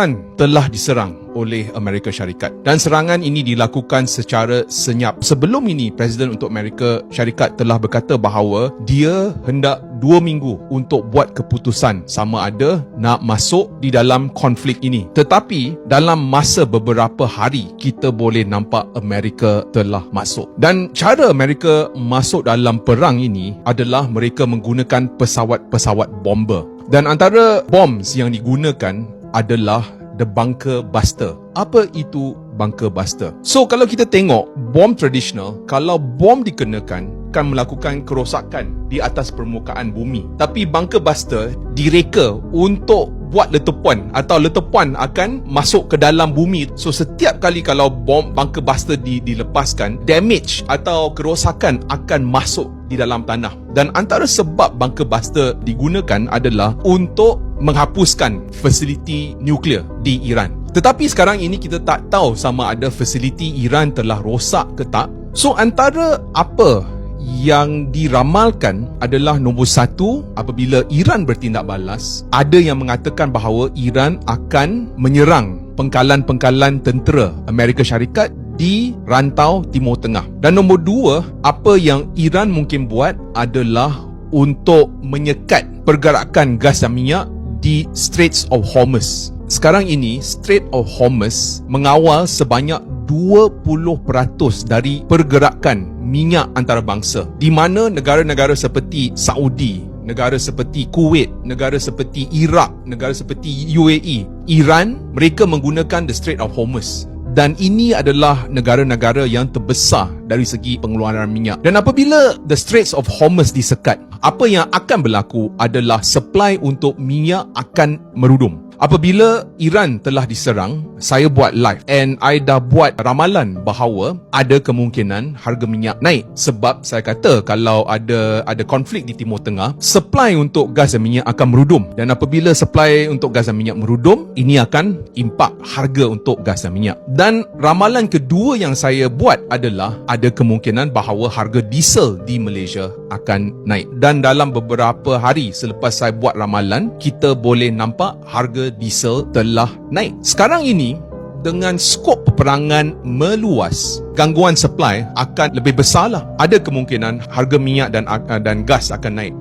Iran telah diserang oleh Amerika Syarikat dan serangan ini dilakukan secara senyap. Sebelum ini, Presiden untuk Amerika Syarikat telah berkata bahawa dia hendak dua minggu untuk buat keputusan sama ada nak masuk di dalam konflik ini. Tetapi dalam masa beberapa hari, kita boleh nampak Amerika telah masuk. Dan cara Amerika masuk dalam perang ini adalah mereka menggunakan pesawat-pesawat bomber. Dan antara bombs yang digunakan adalah the bunker buster. Apa itu bunker buster? So kalau kita tengok bom tradisional, kalau bom dikenakan akan melakukan kerosakan di atas permukaan bumi. Tapi bunker buster direka untuk buat letupan atau letupan akan masuk ke dalam bumi. So setiap kali kalau bom bunker buster di, dilepaskan, damage atau kerosakan akan masuk di dalam tanah. Dan antara sebab bunker buster digunakan adalah untuk menghapuskan fasiliti nuklear di Iran. Tetapi sekarang ini kita tak tahu sama ada fasiliti Iran telah rosak ke tak. So antara apa yang diramalkan adalah nombor satu apabila Iran bertindak balas ada yang mengatakan bahawa Iran akan menyerang pengkalan-pengkalan tentera Amerika Syarikat di rantau Timur Tengah. Dan nombor dua, apa yang Iran mungkin buat adalah untuk menyekat pergerakan gas dan minyak di Straits of Hormuz. Sekarang ini, Strait of Hormuz mengawal sebanyak 20% dari pergerakan minyak antarabangsa di mana negara-negara seperti Saudi, negara seperti Kuwait, negara seperti Iraq, negara seperti UAE, Iran, mereka menggunakan the Strait of Hormuz dan ini adalah negara-negara yang terbesar dari segi pengeluaran minyak. Dan apabila the Straits of Hormuz disekat, apa yang akan berlaku adalah supply untuk minyak akan merudum. Apabila Iran telah diserang, saya buat live and I dah buat ramalan bahawa ada kemungkinan harga minyak naik sebab saya kata kalau ada ada konflik di Timur Tengah, supply untuk gas dan minyak akan merudum dan apabila supply untuk gas dan minyak merudum, ini akan impak harga untuk gas dan minyak. Dan ramalan kedua yang saya buat adalah ada kemungkinan bahawa harga diesel di Malaysia akan naik. Dan dalam beberapa hari selepas saya buat ramalan, kita boleh nampak harga diesel telah naik. Sekarang ini, dengan skop peperangan meluas, gangguan supply akan lebih besarlah. Ada kemungkinan harga minyak dan dan gas akan naik.